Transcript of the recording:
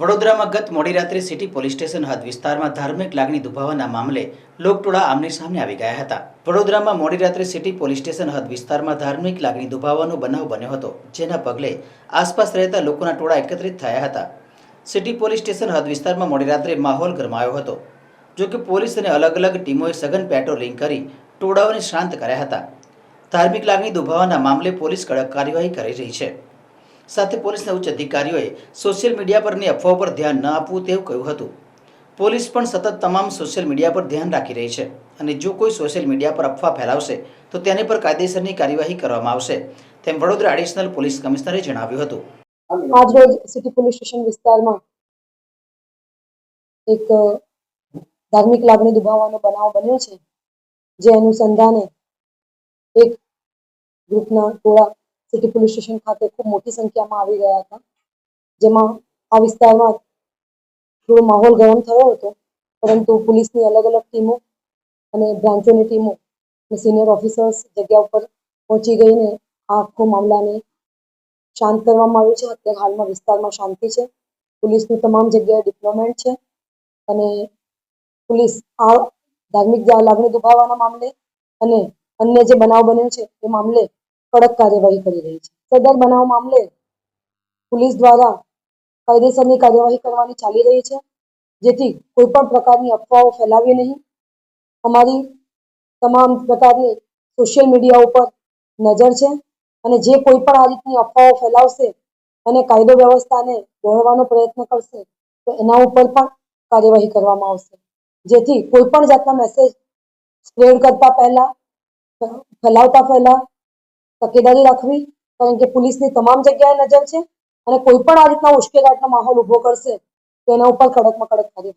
વડોદરામાં ગત મોડી રાત્રે સિટી પોલીસ સ્ટેશન હદ વિસ્તારમાં ધાર્મિક લાગણી દુભાવવાના મામલે લોકટોળા આમની સામે આવી ગયા હતા. વડોદરામાં મોડી રાત્રે સિટી પોલીસ સ્ટેશન હદ વિસ્તારમાં ધાર્મિક લાગણી દુભાવવાનો બનાવ બન્યો હતો, જેના પગલે આસપાસ રહેતા લોકોના ટોળા એકત્રિત થયા હતા. સિટી પોલીસ સ્ટેશન હદ વિસ્તારમાં મોડી રાત્રે માહોલ ગરમાયો હતો, જો કે પોલીસ અને અલગ અલગ ટીમોએ સઘન પેટ્રોલિંગ કરી ટોળાઓને શાંત કર્યા હતા. ધાર્મિક લાગણી દુભાવવાના મામલે પોલીસ કડક કાર્યવાહી કરી રહી છે. સાથે પોલીસના ઉચ્ચ અધિકારીઓએ સોશિયલ મીડિયા પરની અફવાઓ પર ધ્યાન ન આપવું તેવું કહ્યું હતું. પોલીસ પણ સતત તમામ સોશિયલ મીડિયા પર ધ્યાન રાખી રહી છે અને જો કોઈ સોશિયલ મીડિયા પર અફવા ફેલાવશે, તો તેની પર કાયદેસરની કાર્યવાહી કરવામાં આવશે, તેમ વડોદરા એડિશનલ પોલીસ કમિશનરે જણાવ્યું હતું. આજરોજ સિટી પોલીસ સ્ટેશન વિસ્તારમાં એક ધાર્મિક લાગણી દુભાવવાનો બનાવ બન્યો છે. જે અનુસંધાને એક ગ્રુપના ટોળા સિટી પોલીસ સ્ટેશન ખાતે ખૂબ મોટી સંખ્યામાં આવી ગયા હતા. જેમાં આ વિસ્તારમાં થોડો માહોલ ગરમ થયો હતો, પરંતુ પોલીસની અલગ અલગ ટીમો અને બ્રાન્ચોની ટીમો અને સિનિયર ઓફિસર્સ જગ્યા ઉપર પહોંચી ગઈને આ આખો મામલાને શાંત કરવામાં આવ્યું છે. અત્યારે હાલમાં વિસ્તારમાં શાંતિ છે. પોલીસનું તમામ જગ્યાએ ડિપ્લોમેન્ટ છે અને પોલીસ આ ધાર્મિક લાગણી દુભાવવાના મામલે અને અન્ય જે બનાવ બન્યો છે, એ મામલે કડક કાર્યવાહી કરી રહી છે. સદર બનાવ મામલે પોલીસ દ્વારા કાયદેસરની કાર્યવાહી કરવાની ચાલી રહી છે, જેથી કોઈ પણ પ્રકારની અફવાઓ ફેલાવી નહીં. અમારી તમામ પ્રકારની સોશિયલ મીડિયા ઉપર નજર છે અને જે કોઈ પણ આ રીતની અફવાઓ ફેલાવશે અને કાયદો વ્યવસ્થાને દોહરવાનો પ્રયત્ન કરશે, તો એના ઉપર પણ કાર્યવાહી કરવામાં આવશે. જેથી કોઈ પણ જાતના મેસેજ સ્પ્રેડ કરતા પહેલા, ફેલાવતા પહેલા તકેદારી રાખવી, કારણ કે પોલીસની તમામ જગ્યાએ નજર છે અને કોઈ પણ આ રીતના ઉશ્કેરાટનો માહોલ ઊભો કરશે તો એના ઉપર કડકમાં કડક કાર્યવાહી